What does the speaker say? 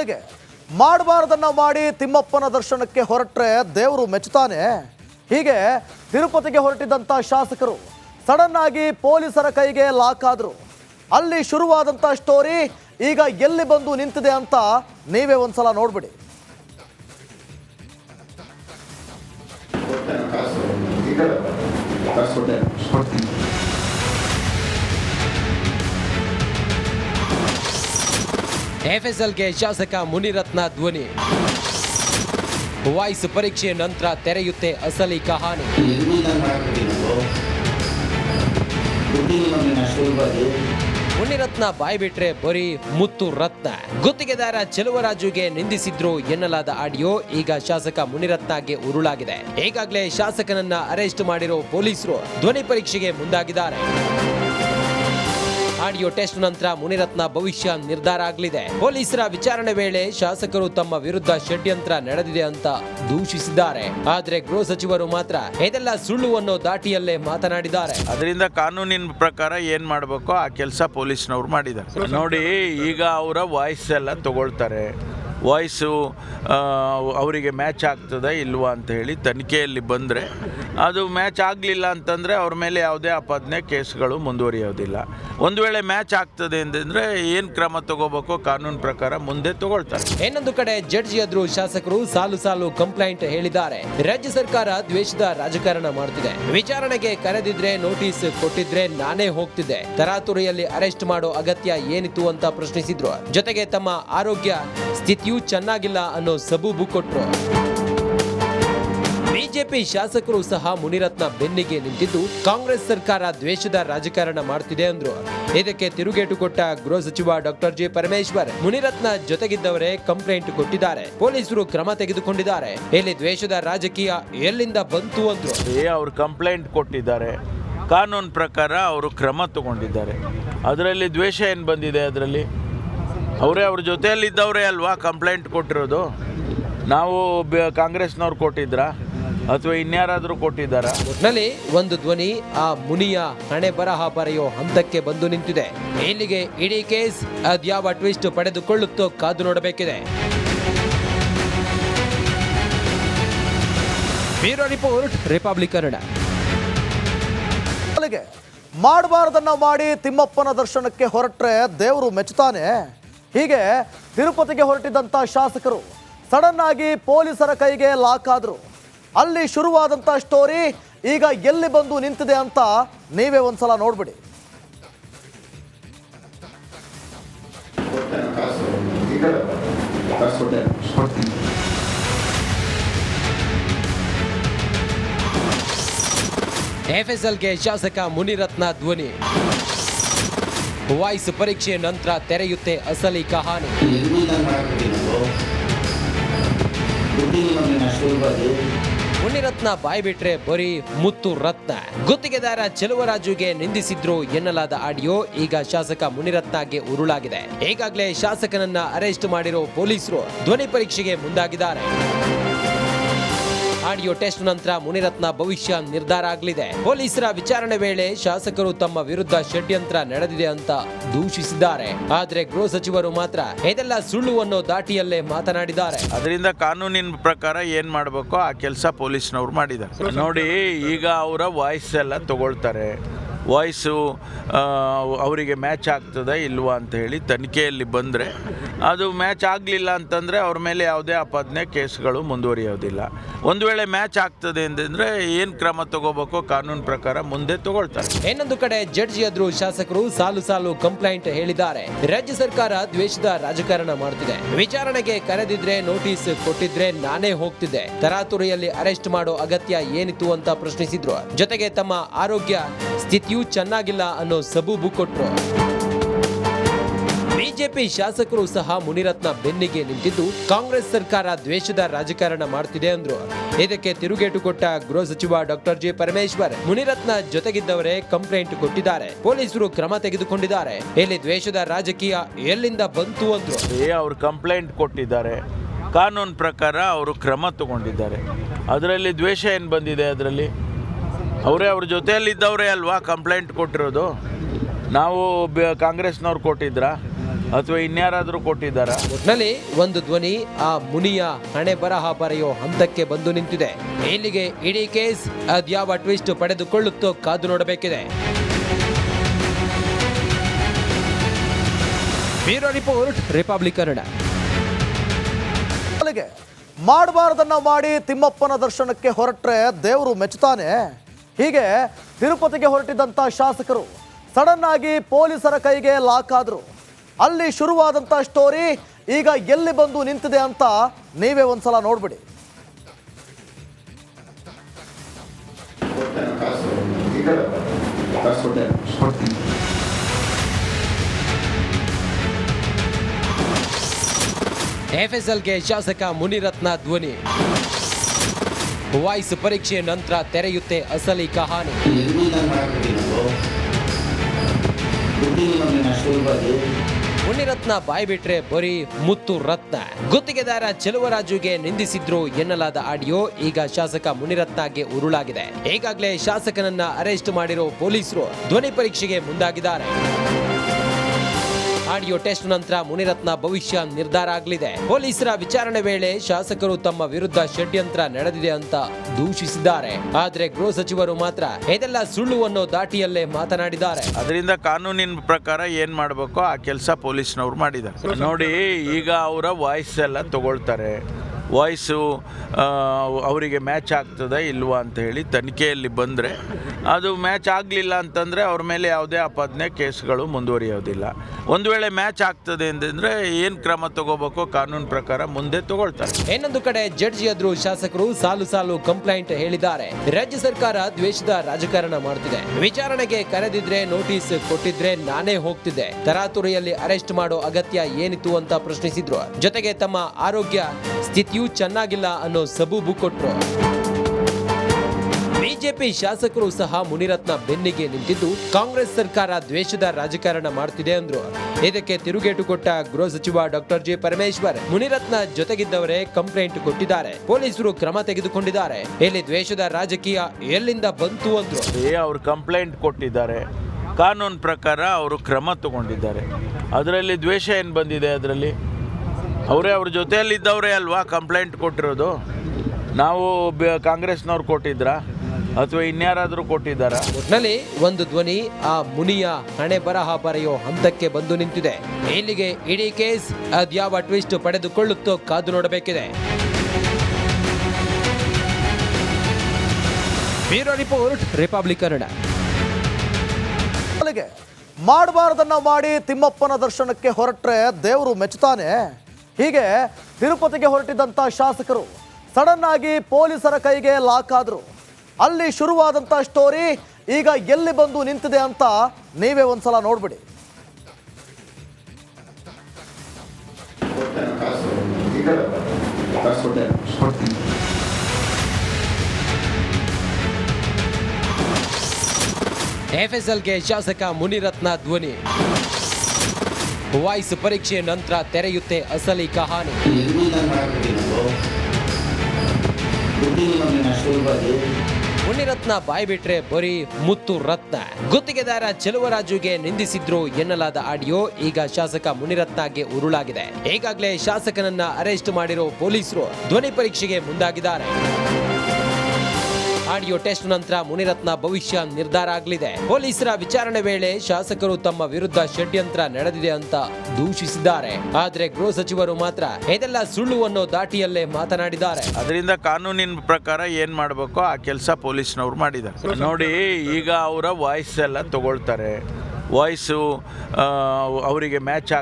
ಅಲ್ಲಿಗೆ ಮಾಡಬಾರ್ದನ್ನ ಮಾಡಿ ತಿಮ್ಮಪ್ಪನ ದರ್ಶನಕ್ಕೆ ಹೊರಟ್ರೆ ದೇವರು ಮೆಚ್ಚುತ್ತಾನೆ. ಹೀಗೆ ತಿರುಪತಿಗೆ ಹೊರಟಿದ್ದಂಥ ಶಾಸಕರು ಸಡನ್ ಆಗಿ ಪೊಲೀಸರ ಕೈಗೆ ಲಾಕ್ ಆದ್ರು. ಅಲ್ಲಿ ಶುರುವಾದಂಥ ಸ್ಟೋರಿ ಈಗ ಎಲ್ಲಿ ಬಂದು ನಿಂತಿದೆ ಅಂತ ನೀವೇ ಒಂದ್ಸಲ ನೋಡ್ಬಿಡಿ. ಎಫ್ಎಸ್ಎಲ್ಗೆ ಶಾಸಕ ಮುನಿರತ್ನ ಧ್ವನಿ. ವಾಯ್ಸ್ ಪರೀಕ್ಷೆ ನಂತರ ತೆರೆಯುತ್ತೆ ಅಸಲಿ ಕಹಾನಿ. ಮುನಿರತ್ನ ಬಾಯಿ ಬಿಟ್ರೆ ಬರೀ ಮುತ್ತು ರತ್ನ. ಗುತ್ತಿಗೆದಾರ ಚೆಲುವರಾಜುಗೆ ನಿಂದಿಸಿದ್ರು ಎನ್ನಲಾದ ಆಡಿಯೋ ಈಗ ಶಾಸಕ ಮುನಿರತ್ನಗೆ ಉರುಳಾಗಿದೆ. ಈಗಾಗಲೇ ಶಾಸಕನನ್ನ ಅರೆಸ್ಟ್ ಮಾಡಿರೋ ಪೊಲೀಸರು ಧ್ವನಿ ಪರೀಕ್ಷೆಗೆ ಮುಂದಾಗಿದ್ದಾರೆ. ಆಡಿಯೋ ಟೆಸ್ಟ್ ನಂತರ ಮುನಿರತ್ನ ಭವಿಷ್ಯ ನಿರ್ಧಾರ ಆಗಲಿದೆ. ಪೊಲೀಸರ ವಿಚಾರಣೆ ವೇಳೆ ಶಾಸಕರು ತಮ್ಮ ವಿರುದ್ಧ ಷಡ್ಯಂತ್ರ ನಡೆದಿದೆ ಅಂತ ದೂಷಿಸಿದ್ದಾರೆ. ಆದರೆ ಗೃಹ ಸಚಿವರು ಮಾತ್ರ ಇದೆಲ್ಲ ಸುಳ್ಳು ಅನ್ನೋ ದಾಟಿಯಲ್ಲೇ ಮಾತನಾಡಿದ್ದಾರೆ. ಅದರಿಂದ ಕಾನೂನಿನ ಪ್ರಕಾರ ಏನು ಮಾಡಬೇಕು? ಆ ಕೆಲಸ ಪೊಲೀಸ್ನವ್ರು ಮಾಡಿದ್ದಾರೆ. ನೋಡಿ, ಈಗ ಅವರ ವಾಯ್ಸ್ ಎಲ್ಲ ತಗೊಳ್ತಾರೆ. ವಾಯ್ಸು ಅವರಿಗೆ ಮ್ಯಾಚ್ ಆಗ್ತದೆ ಇಲ್ವಾ ಅಂತ ಹೇಳಿ ತನಿಖೆಯಲ್ಲಿ ಬಂದರೆ ಅದು ಮ್ಯಾಚ್ ಆಗಲಿಲ್ಲ ಅಂತಂದರೆ ಅವ್ರ ಮೇಲೆ ಯಾವುದೇ ಆಪಾದನೆ ಕೇಸ್ಗಳು ಮುಂದುವರಿಯೋದಿಲ್ಲ. ಒಂದು ವೇಳೆ ಮ್ಯಾಚ್ ಆಗ್ತದೆ ಅಂತಂದರೆ ಏನು ಕ್ರಮ ತಗೋಬೇಕು ಕಾನೂನು ಪ್ರಕಾರ ಮುಂದೆ ತಗೊಳ್ತಾರೆ. ಇನ್ನೊಂದು ಕಡೆ ಜಡ್ಜಿ ಎದುರು ಶಾಸಕರು ಸಾಲು ಸಾಲು ಕಂಪ್ಲೇಂಟ್ ಹೇಳಿದ್ದಾರೆ. ರಾಜ್ಯ ಸರ್ಕಾರ ದ್ವೇಷದ ರಾಜಕಾರಣ ಮಾಡ್ತಿದೆ. ವಿಚಾರಣೆಗೆ ಕರೆದಿದ್ರೆ ನೋಟಿಸ್ ಕೊಟ್ಟಿದ್ರೆ ನಾನೇ ಹೋಗ್ತಿದ್ದೆ. ತರಾತುರಿಯಲ್ಲಿ ಅರೆಸ್ಟ್ ಮಾಡೋ ಅಗತ್ಯ ಏನಿತ್ತು ಅಂತ ಪ್ರಶ್ನಿಸಿದ್ರು. ಜೊತೆಗೆ ತಮ್ಮ ಆರೋಗ್ಯ ಸ್ಥಿತಿಯೂ ಚೆನ್ನಾಗಿಲ್ಲ ಅನ್ನೋ ಸಬೂಬು ಕೊಟ್ಟರು ಬಿಜೆಪಿ ಶಾಸಕರು ಸಹ ಮುನಿರತ್ನ ಬೆನ್ನಿಗೆ ನಿಂತಿದ್ದು ಕಾಂಗ್ರೆಸ್ ಸರ್ಕಾರ ದ್ವೇಷದ ರಾಜಕಾರಣ ಮಾಡ್ತಿದೆ ಅಂದ್ರು. ಇದಕ್ಕೆ ತಿರುಗೇಟು ಕೊಟ್ಟ ಗೃಹ ಸಚಿವ ಡಾಕ್ಟರ್ ಜಿ ಪರಮೇಶ್ವರ್ ಮುನಿರತ್ನ ಜೊತೆಗಿದ್ದವರೇ ಕಂಪ್ಲೇಂಟ್ ಕೊಟ್ಟಿದ್ದಾರೆ. ಪೊಲೀಸರು ಕ್ರಮ ತೆಗೆದುಕೊಂಡಿದ್ದಾರೆ. ಇಲ್ಲಿ ದ್ವೇಷದ ರಾಜಕೀಯ ಎಲ್ಲಿಂದ ಬಂತು ಅಂದ್ರು. ಅವರು ಕಂಪ್ಲೇಂಟ್ ಕೊಟ್ಟಿದ್ದಾರೆ. ಕಾನೂನು ಪ್ರಕಾರ ಅವರು ಕ್ರಮ ತಗೊಂಡಿದ್ದಾರೆ. ಅದರಲ್ಲಿ ದ್ವೇಷ ಏನು ಬಂದಿದೆ ಅದರಲ್ಲಿ? ಅವರೇ ಅವ್ರ ಜೊತೆಯಲ್ಲಿದ್ದವರೇ ಅಲ್ವಾ ಕಂಪ್ಲೇಂಟ್ ಕೊಟ್ಟಿರೋದು? ನಾವು ಬ- ಕಾಂಗ್ರೆಸ್ನವ್ರು ಕೊಟ್ಟಿದ್ರಾ? ಅಥವಾ ಇನ್ಯಾರಾದರೂ ಕೊಟ್ಟಿದ್ದಾರ? ಒಟ್ನಲ್ಲಿ ಒಂದು ಧ್ವನಿ ಆ ಮುನಿಯ ಹಣೆ ಬರಹ ಬರೆಯೋ ಹಂತಕ್ಕೆ ಬಂದು ನಿಂತಿದೆ. ಇಲ್ಲಿಗೆ ಇಡೀ ಕೇಸ್ ಅದ್ಯಾವ ಟ್ವಿಸ್ಟ್ ಪಡೆದುಕೊಳ್ಳುತ್ತೋ ಕಾದು ನೋಡಬೇಕಿದೆ. Bureau report Republic Kannada. ಅಲ್ಲಿಗೆ ಮಾಡಬಾರ್ದನ್ನ ಮಾಡಿ ತಿಮ್ಮಪ್ಪನ ದರ್ಶನಕ್ಕೆ ಹೊರಟ್ರೆ ದೇವರು ಮೆಚ್ಚುತ್ತಾನೆ. ಹೀಗೆ ತಿರುಪತಿಗೆ ಹೊರಟಿದ್ದಂಥ ಶಾಸಕರು ಸಡನ್ ಆಗಿ ಪೊಲೀಸರ ಕೈಗೆ ಲಾಕ್ ಆದರು. ಅಲ್ಲಿ ಶುರುವಾದಂಥ ಸ್ಟೋರಿ ಈಗ ಎಲ್ಲಿ ಬಂದು ನಿಂತಿದೆ ಅಂತ ನೀವೇ ಒಂದ್ಸಲ ನೋಡ್ಬಿಡಿ. ಎಫ್ಎಸ್ಎಲ್ಗೆ ಶಾಸಕ ಮುನಿರತ್ನ ಧ್ವನಿ. ವಾಯ್ಸ್ ಪರೀಕ್ಷೆ ನಂತರ ತೆರೆಯುತ್ತೆ ಅಸಲಿ ಕಹಾನಿ. ಮುನಿರತ್ನ ಬಾಯಿ ಬಿಟ್ರೆ ಬರೀ ಮುತ್ತು ರತ್ನ. ಗುತ್ತಿಗೆದಾರ ಚೆಲುವರಾಜುಗೆ ನಿಂದಿಸಿದ್ರು ಎನ್ನಲಾದ ಆಡಿಯೋ ಈಗ ಶಾಸಕ ಮುನಿರತ್ನಗೆ ಉರುಳಾಗಿದೆ. ಈಗಾಗಲೇ ಶಾಸಕನನ್ನ ಅರೆಸ್ಟ್ ಮಾಡಿರೋ ಪೊಲೀಸರು ಧ್ವನಿ ಪರೀಕ್ಷೆಗೆ ಮುಂದಾಗಿದ್ದಾರೆ. ಆಡಿಯೋ ಟೆಸ್ಟ್ ನಂತರ ಮುನಿರತ್ನ ಭವಿಷ್ಯ ನಿರ್ಧಾರ ಆಗಲಿದೆ. ಪೊಲೀಸರ ವಿಚಾರಣೆ ವೇಳೆ ಶಾಸಕರು ತಮ್ಮ ವಿರುದ್ಧ ಷಡ್ಯಂತ್ರ ನಡೆದಿದೆ ಅಂತ ದೂಷಿಸಿದ್ದಾರೆ. ಆದರೆ ಗೃಹ ಸಚಿವರು ಮಾತ್ರ ಇದೆಲ್ಲ ಸುಳ್ಳು ಅನ್ನೋ ದಾಟಿಯಲ್ಲೇ ಮಾತನಾಡಿದ್ದಾರೆ. ಅದರಿಂದ ಕಾನೂನಿನ ಪ್ರಕಾರ ಏನು ಮಾಡಬೇಕು ಆ ಕೆಲಸ ಪೊಲೀಸ್ನವ್ರು ಮಾಡಿದ್ದಾರೆ. ನೋಡಿ, ಈಗ ಅವರ ವಾಯ್ಸ್ ಎಲ್ಲ ತಗೊಳ್ತಾರೆ. ವಾಯ್ಸು ಅವರಿಗೆ ಮ್ಯಾಚ್ ಆಗ್ತದೆ ಇಲ್ವಾ ಅಂತ ಹೇಳಿ ತನಿಖೆಯಲ್ಲಿ ಬಂದರೆ ಅದು ಮ್ಯಾಚ್ ಆಗಲಿಲ್ಲ ಅಂತಂದರೆ ಅವ್ರ ಮೇಲೆ ಯಾವುದೇ ಆಪಾದನೆ ಕೇಸ್ಗಳು ಮುಂದುವರಿಯೋದಿಲ್ಲ. ಒಂದು ವೇಳೆ ಮ್ಯಾಚ್ ಆಗ್ತದೆ ಅಂತಂದರೆ ಏನು ಕ್ರಮ ತಗೋಬೇಕು ಕಾನೂನು ಪ್ರಕಾರ ಮುಂದೆ ತಗೊಳ್ತಾರೆ. ಇನ್ನೊಂದು ಕಡೆ ಜಡ್ಜಿ ಎದುರು ಶಾಸಕರು ಸಾಲು ಸಾಲು ಕಂಪ್ಲೇಂಟ್ ಹೇಳಿದ್ದಾರೆ. ರಾಜ್ಯ ಸರ್ಕಾರ ದ್ವೇಷದ ರಾಜಕಾರಣ ಮಾಡ್ತಿದೆ. ವಿಚಾರಣೆಗೆ ಕರೆದಿದ್ರೆ ನೋಟಿಸ್ ಕೊಟ್ಟಿದ್ರೆ ನಾನೇ ಹೋಗ್ತಿದ್ದೆ. ತರಾತುರಿಯಲ್ಲಿ ಅರೆಸ್ಟ್ ಮಾಡೋ ಅಗತ್ಯ ಏನಿತ್ತು ಅಂತ ಪ್ರಶ್ನಿಸಿದ್ರು. ಜೊತೆಗೆ ತಮ್ಮ ಆರೋಗ್ಯ ಸ್ಥಿತಿಯೂ ಚೆನ್ನಾಗಿಲ್ಲ ಅನ್ನೋ ಸಬೂಬು ಕೊಟ್ಟರು ಬಿಜೆಪಿ ಶಾಸಕರು ಸಹ ಮುನಿರತ್ನ ಬೆನ್ನಿಗೆ ನಿಂತಿದ್ದು ಕಾಂಗ್ರೆಸ್ ಸರ್ಕಾರ ದ್ವೇಷದ ರಾಜಕಾರಣ ಮಾಡ್ತಿದೆ ಅಂದ್ರು. ಇದಕ್ಕೆ ತಿರುಗೇಟು ಕೊಟ್ಟ ಗೃಹ ಸಚಿವ ಡಾಕ್ಟರ್ ಜಿ ಪರಮೇಶ್ವರ್ ಮುನಿರತ್ನ ಜೊತೆಗಿದ್ದವರೇ ಕಂಪ್ಲೇಂಟ್ ಕೊಟ್ಟಿದ್ದಾರೆ. ಪೊಲೀಸರು ಕ್ರಮ ತೆಗೆದುಕೊಂಡಿದ್ದಾರೆ. ಇಲ್ಲಿ ದ್ವೇಷದ ರಾಜಕೀಯ ಎಲ್ಲಿಂದ ಬಂತು ಅಂದ್ರು. ಅವರು ಕಂಪ್ಲೇಂಟ್ ಕೊಟ್ಟಿದ್ದಾರೆ. ಕಾನೂನು ಪ್ರಕಾರ ಅವರು ಕ್ರಮ ತಗೊಂಡಿದ್ದಾರೆ. ಅದರಲ್ಲಿ ದ್ವೇಷ ಏನು ಬಂದಿದೆ ಅದರಲ್ಲಿ? ಅವರೇ ಅವ್ರ ಜೊತೆಯಲ್ಲಿದ್ದವರೇ ಅಲ್ವಾ ಕಂಪ್ಲೇಂಟ್ ಕೊಟ್ಟಿರೋದು? ನಾವು ಕಾಂಗ್ರೆಸ್ನವ್ರು ಕೊಟ್ಟಿದ್ರ? ಅಥವಾ ಇನ್ಯಾರಾದರೂ ಕೊಟ್ಟಿದ್ದಾರ? ಒಟ್ನಲ್ಲಿ ಒಂದು ಧ್ವನಿ ಆ ಮುನಿಯ ಹಣೆ ಬರಹ ಬರೆಯೋ ಹಂತಕ್ಕೆ ಬಂದು ನಿಂತಿದೆ. ಇಲ್ಲಿಗೆ ಇಡೀ ಕೇಸ್ ಅದ್ಯಾವ ಟ್ವಿಸ್ಟ್ ಪಡೆದುಕೊಳ್ಳುತ್ತೋ ಕಾದು ನೋಡಬೇಕಿದೆ. ಬ್ಯೂರೋ ರಿಪೋರ್ಟ್ ರಿಪಬ್ಲಿಕ್ ಕನ್ನಡ ಅಲ್ಲಿಗೆ ಮಾಡಬಾರ್ದನ್ನ ಮಾಡಿ ತಿಮ್ಮಪ್ಪನ ದರ್ಶನಕ್ಕೆ ಹೊರಟ್ರೆ ದೇವರು ಮೆಚ್ಚುತ್ತಾನೆ. ಹೀಗೆ ತಿರುಪತಿಗೆ ಹೊರಟಿದ್ದಂಥ ಶಾಸಕರು ಸಡನ್ ಆಗಿ ಪೊಲೀಸರ ಕೈಗೆ ಲಾಕ್ ಆದ್ರು. ಅಲ್ಲಿ ಶುರುವಾದಂಥ ಸ್ಟೋರಿ ಈಗ ಎಲ್ಲಿ ಬಂದು ನಿಂತಿದೆ ಅಂತ ನೀವೇ ಒಂದ್ಸಲ ನೋಡ್ಬಿಡಿ. ಎಫ್ಎಸ್ಎಲ್ಗೆ ಶಾಸಕ ಮುನಿರತ್ನ ಧ್ವನಿ. ವಾಯ್ಸ್ ಪರೀಕ್ಷೆ ನಂತರ ತೆರೆಯುತ್ತೆ ಅಸಲಿ ಕಹಾನಿ. ಮುನಿರತ್ನ ಬಾಯ್ ಬಿಟ್ರೆ ಬರೀ ಮುತ್ತು ರತ್ನ. ಗುತ್ತಿಗೆದಾರ ಚೆಲುವರಾಜುಗೆ ನಿಂದಿಸಿದ್ರು ಎನ್ನಲಾದ ಆಡಿಯೋ ಈಗ ಶಾಸಕ ಮುನಿರತ್ನಗೆ ಉರುಳಾಗಿದೆ. ಈಗಾಗಲೇ ಶಾಸಕನನ್ನ ಅರೆಸ್ಟ್ ಮಾಡಿರೋ ಪೊಲೀಸರು ಧ್ವನಿ ಪರೀಕ್ಷೆಗೆ ಮುಂದಾಗಿದ್ದಾರೆ. ಆಡಿಯೋ ಟೆಸ್ಟ್ ನಂತರ ಮುನಿರತ್ನ ಭವಿಷ್ಯ ನಿರ್ಧಾರ ಆಗಲಿದೆ. ಪೊಲೀಸರ ವಿಚಾರಣೆ ವೇಳೆ ಶಾಸಕರು ತಮ್ಮ ವಿರುದ್ಧ ಷಡ್ಯಂತ್ರ ನಡೆದಿದೆ ಅಂತ ದೂಷಿಸಿದ್ದಾರೆ. ಆದರೆ ಗೃಹ ಸಚಿವರು ಮಾತ್ರ ಇದೆಲ್ಲ ಸುಳ್ಳು ಅನ್ನೋ ದಾಟಿಯಲ್ಲೇ ಮಾತನಾಡಿದ್ದಾರೆ. ಅದರಿಂದ ಕಾನೂನಿನ ಪ್ರಕಾರ ಏನು ಮಾಡಬೇಕು? ಆ ಕೆಲಸ ಪೊಲೀಸ್ನವ್ರು ಮಾಡಿದ್ದಾರೆ. ನೋಡಿ, ಈಗ ಅವರ ವಾಯ್ಸ್ ಎಲ್ಲ ತಗೊಳ್ತಾರೆ. ವಾಯ್ಸು ಅವರಿಗೆ ಮ್ಯಾಚ್ ಆಗ್ತದೆ ಇಲ್ವಾ ಅಂತ ಹೇಳಿ ತನಿಖೆಯಲ್ಲಿ ಬಂದರೆ ಅದು ಮ್ಯಾಚ್ ಆಗಲಿಲ್ಲ ಅಂತಂದರೆ ಅವ್ರ ಮೇಲೆ ಯಾವುದೇ ಆಪಾದನೆ ಕೇಸ್ಗಳು ಮುಂದುವರಿಯೋದಿಲ್ಲ. ಒಂದು ವೇಳೆ ಮ್ಯಾಚ್ ಆಗ್ತದೆ ಅಂತಂದರೆ ಏನು ಕ್ರಮ ತಗೋಬೇಕು ಕಾನೂನು ಪ್ರಕಾರ ಮುಂದೆ ತಗೊಳ್ತಾರೆ. ಇನ್ನೊಂದು ಕಡೆ ಜಡ್ಜಿ ಎದುರು ಶಾಸಕರು ಸಾಲು ಸಾಲು ಕಂಪ್ಲೇಂಟ್ ಹೇಳಿದ್ದಾರೆ. ರಾಜ್ಯ ಸರ್ಕಾರ ದ್ವೇಷದ ರಾಜಕಾರಣ ಮಾಡುತ್ತಿದೆ ವಿಚಾರಣೆಗೆ ಕರೆದಿದ್ರೆ ನೋಟಿಸ್ ಕೊಟ್ಟಿದ್ರೆ ನಾನೇ ಹೋಗ್ತಿದ್ದೆ. ತರಾತುರಿಯಲ್ಲಿ ಅರೆಸ್ಟ್ ಮಾಡೋ ಅಗತ್ಯ ಏನಿತ್ತು ಅಂತ ಪ್ರಶ್ನಿಸಿದ್ರು. ಜೊತೆಗೆ ತಮ್ಮ ಆರೋಗ್ಯ ಸ್ಥಿತಿಯೂ ಚೆನ್ನಾಗಿಲ್ಲ ಅನ್ನೋ ಸಬೂಬು ಕೊಟ್ಟರು ಬಿಜೆಪಿ ಶಾಸಕರು ಸಹ ಮುನಿರತ್ನ ಬೆನ್ನಿಗೆ ನಿಂತಿದ್ದು ಕಾಂಗ್ರೆಸ್ ಸರ್ಕಾರ ದ್ವೇಷದ ರಾಜಕಾರಣ ಮಾಡ್ತಿದೆ ಅಂದ್ರು. ಇದಕ್ಕೆ ತಿರುಗೇಟು ಕೊಟ್ಟ ಗೃಹ ಸಚಿವ ಡಾಕ್ಟರ್ ಜೆ ಪರಮೇಶ್ವರ್ ಮುನಿರತ್ನ ಜೊತೆಗಿದ್ದವರೇ ಕಂಪ್ಲೇಂಟ್ ಕೊಟ್ಟಿದ್ದಾರೆ. ಪೊಲೀಸರು ಕ್ರಮ ತೆಗೆದುಕೊಂಡಿದ್ದಾರೆ. ಇಲ್ಲಿ ದ್ವೇಷದ ರಾಜಕೀಯ ಎಲ್ಲಿಂದ ಬಂತು ಅಂದ್ರು. ಅವರು ಕಂಪ್ಲೇಂಟ್ ಕೊಟ್ಟಿದ್ದಾರೆ. ಕಾನೂನು ಪ್ರಕಾರ ಅವರು ಕ್ರಮ ತಗೊಂಡಿದ್ದಾರೆ. ಅದರಲ್ಲಿ ದ್ವೇಷ ಏನು ಬಂದಿದೆ ಅದರಲ್ಲಿ? ಅವರೇ ಅವ್ರ ಜೊತೆಯಲ್ಲಿದ್ದವರೇ ಅಲ್ವಾ ಕಂಪ್ಲೇಂಟ್ ಕೊಟ್ಟಿರೋದು? ನಾವು ಕಾಂಗ್ರೆಸ್ನವ್ರು ಕೊಟ್ಟಿದ್ರಾ? ಅಥವಾ ಇನ್ಯಾರಾದರೂ ಕೊಟ್ಟಿದ್ದಾರಾ? ಒಟ್ನಲ್ಲಿ ಒಂದು ಧ್ವನಿ ಆ ಮುನಿಯ ಹಣೆ ಬರಹ ಬರೆಯೋ ಹಂತಕ್ಕೆ ಬಂದು ನಿಂತಿದೆ. ಇಲ್ಲಿಗೆ ಇಡೀ ಕೇಸ್ ಅದ್ಯಾವ ಟ್ವಿಸ್ಟ್ ಪಡೆದುಕೊಳ್ಳುತ್ತೋ ಕಾದು ನೋಡಬೇಕಿದೆ. ಬ್ಯೂರೋ ರಿಪೋರ್ಟ್ ರಿಪಬ್ಲಿಕ್ ಕನ್ನಡ ಅಲ್ಲಿಗೆ ಮಾಡಬಾರ್ದನ್ನ ಮಾಡಿ ತಿಮ್ಮಪ್ಪನ ದರ್ಶನಕ್ಕೆ ಹೊರಟ್ರೆ ದೇವರು ಮೆಚ್ಚುತ್ತಾನೆ. ಹೀಗೆ ತಿರುಪತಿಗೆ ಹೊರಟಿದ್ದಂಥ ಶಾಸಕರು ಸಡನ್ ಆಗಿ ಪೊಲೀಸರ ಕೈಗೆ ಲಾಕ್ ಆದ್ರು. ಅಲ್ಲಿ ಶುರುವಾದಂಥ ಸ್ಟೋರಿ ಈಗ ಎಲ್ಲಿ ಬಂದು ನಿಂತಿದೆ ಅಂತ ನೀವೇ ಒಂದ್ಸಲ ನೋಡ್ಬಿಡಿ. ಎಫ್ಎಸ್ಎಲ್ಗೆ ಶಾಸಕ ಮುನಿರತ್ನ ಧ್ವನಿ. ವಾಯ್ಸ್ ಪರೀಕ್ಷೆ ನಂತರ ತೆರೆಯುತ್ತೆ ಅಸಲಿ ಕಹಾನಿ. ಮುನಿರತ್ನ ಬಾಯ್ ಬಿಟ್ರೆ ಬರೀ ಮುತ್ತು ರತ್ನ. ಗುತ್ತಿಗೆದಾರ ಚೆಲುವರಾಜುಗೆ ನಿಂದಿಸಿದ್ರು ಎನ್ನಲಾದ ಆಡಿಯೋ ಈಗ ಶಾಸಕ ಮುನಿರತ್ನಗೆ ಉರುಳಾಗಿದೆ. ಈಗಾಗಲೇ ಶಾಸಕನನ್ನ ಅರೆಸ್ಟ್ ಮಾಡಿರೋ ಪೊಲೀಸರು ಧ್ವನಿ ಪರೀಕ್ಷೆಗೆ ಮುಂದಾಗಿದ್ದಾರೆ. ಆಡಿಯೋ ಟೆಸ್ಟ್ ನಂತರ ಮುನಿರತ್ನ ಭವಿಷ್ಯ ನಿರ್ಧಾರ ಆಗಲಿದೆ. ಪೊಲೀಸರ ವಿಚಾರಣೆ ವೇಳೆ ಶಾಸಕರು ತಮ್ಮ ವಿರುದ್ಧ ಷಡ್ಯಂತ್ರ ನಡೆದಿದೆ ಅಂತ ದೂಷಿಸಿದ್ದಾರೆ. ಆದರೆ ಗೃಹ ಸಚಿವರು ಮಾತ್ರ ಇದೆಲ್ಲ ಸುಳ್ಳು ಅನ್ನೋ ದಾಟಿಯಲ್ಲೇ ಮಾತನಾಡಿದ್ದಾರೆ. ಅದರಿಂದ ಕಾನೂನಿನ ಪ್ರಕಾರ ಏನು ಮಾಡಬೇಕು? ಆ ಕೆಲಸ ಪೊಲೀಸ್ನವ್ರು ಮಾಡಿದ್ದಾರೆ. ನೋಡಿ, ಈಗ ಅವರ ವಾಯ್ಸ್ ಎಲ್ಲ ತಗೊಳ್ತಾರೆ. ವಾಯ್ಸು ಅವರಿಗೆ ಮ್ಯಾಚ್